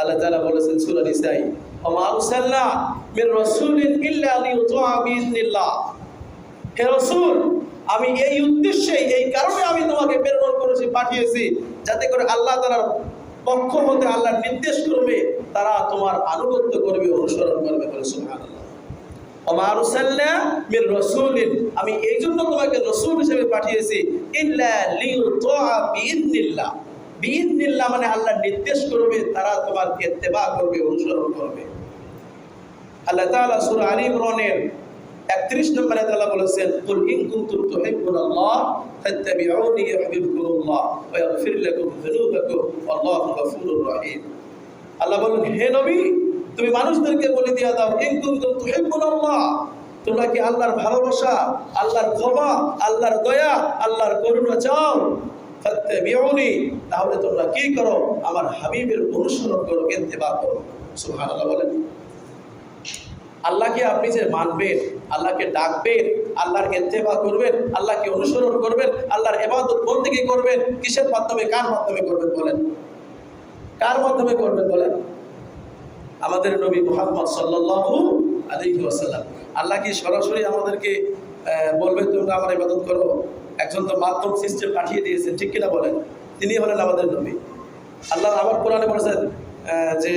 আল্লাহ তালা বলেছেন সুরা নিসাই আমারুসাল্লাহ মির রসুলিন ইল্লা লিউতুআ বিইজনিল্লাহ হে রসুল, আমি এই উদ্দেশ্যে, এই কারণে আমি তোমাকে প্রেরণ করেছি, পাঠিয়েছি, যাতে করে আল্লাহ তালার পক্ষ হতে আল্লাহর নির্দেশ করবে, তারা তোমার আনুগত্য করবে, অনুসরণ করবে বলে সুবহানাল্লাহ। আমি এই জন্য তোমাকে রসুল হিসেবে পাঠিয়েছি, ইল্লা লিউ তো বিইذনিল্লাহ মানে আল্লাহ নির্দেশ করবে, তারা তোমার ইত্তেবা করবে, অনুসরণ করবে। আল্লাহ তাআলা আলী ইমরানের 31 নম্বরে তাআলা বলেছেন, কুল ইন কুনতুম তুহিব্বুনাল্লাহ ফাত্তাবিউনি ওয়া লাকুম যুনুবাকুম ওয়াল্লাহু গফুরুর রহিম। আল্লাহ বলেন, হে নবী, তুমি মানুষদেরকে বলে দিয়ে দাও, ইন কুনতুম তুহিব্বুনাল্লাহ তোমরা কি আল্লাহর ভালোবাসা, আল্লাহর ক্ষমা, আল্লাহর দয়া, আল্লাহর করুণা চাও? তাহলে তোমরা কি করো? আমার হাবিবের অনুসরণ করো, ইত্তেবা করো। সুবহানাল্লাহ বলেন। আল্লাহকে আপনি যে মানবেন, আল্লাহকে ডাকবেন, আল্লাহর ইত্তেবা করবেন, আল্লাহকে অনুসরণ করবেন, আল্লাহর ইবাদত বন্দেগী করবেন, কিসের মাধ্যমে, কার মাধ্যমে করবেন বলেন? কার মাধ্যমে করবেন বলেন? আমাদের নবী মুহাম্মদ সাল্লাল্লাহু আলাইহি ওয়াসাল্লাম। আল্লাহ কি সরাসরি আমাদেরকে বলবেন, তোমরা আমার ইবাদত করো? একজন তো মাধ্যম সিস্টেম পাঠিয়ে দিয়েছেন, ঠিক কিনা বলেন? তিনি হলেন আমাদের নবী। আল্লাহ আবার কোরআনে বলেছেন যে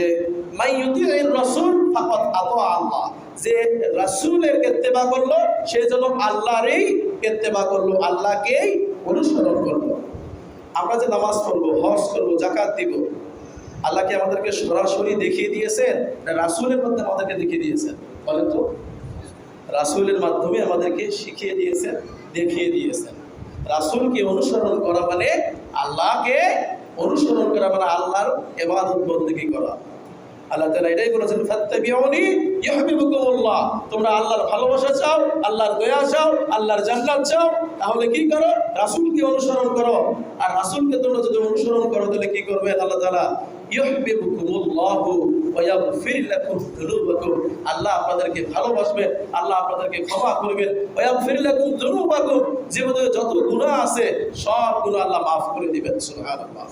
মাই ইউতিউর রাসূল ফাকাত আতা আল্লাহ। যে রাসূলের ইত্তেবা করল, সে যেন আল্লাহরই ইত্তেবা করল, আল্লাহকেই অনুসরণ করল। আমরা যে নামাজ পড়ব, হজ করব জাকাত দিব, আল্লাহ কি আমাদেরকে সরাসরি দেখিয়ে দিয়েছেন? না রাসূলের মাধ্যমে আমাদেরকে দেখিয়ে দিয়েছেন? বলেন তো। রাসূলের মাধ্যমে আমাদেরকে শিখিয়ে দিয়েছেন, দেখিয়ে দিয়েছেন। রাসূলকে অনুসরণ করা মানে আল্লাহকে অনুসরণ করা মানে আল্লাহর ইবাদত বন্দেগী করা। আল্লাহ তাআলা এটাই বলেছেন তোমরা আল্লাহর ভালোবাসা চাও, আল্লাহর দয়া চাও, আল্লাহর চাও, তাহলে কি করো? রাসূলকে অনুসরণ করো। আর রাসূলকে তোমরা যদি অনুসরণ করো, তাহলে কি করবে? আল্লাহ আল্লাহ আপনাদেরকে ভালোবাসবেন, আল্লাহ আপনাদেরকে করবেন। যত গুনাহ আছে, সব গুনাহ আল্লাহ মাফ করে দিবেন, সুবহানাল্লাহ।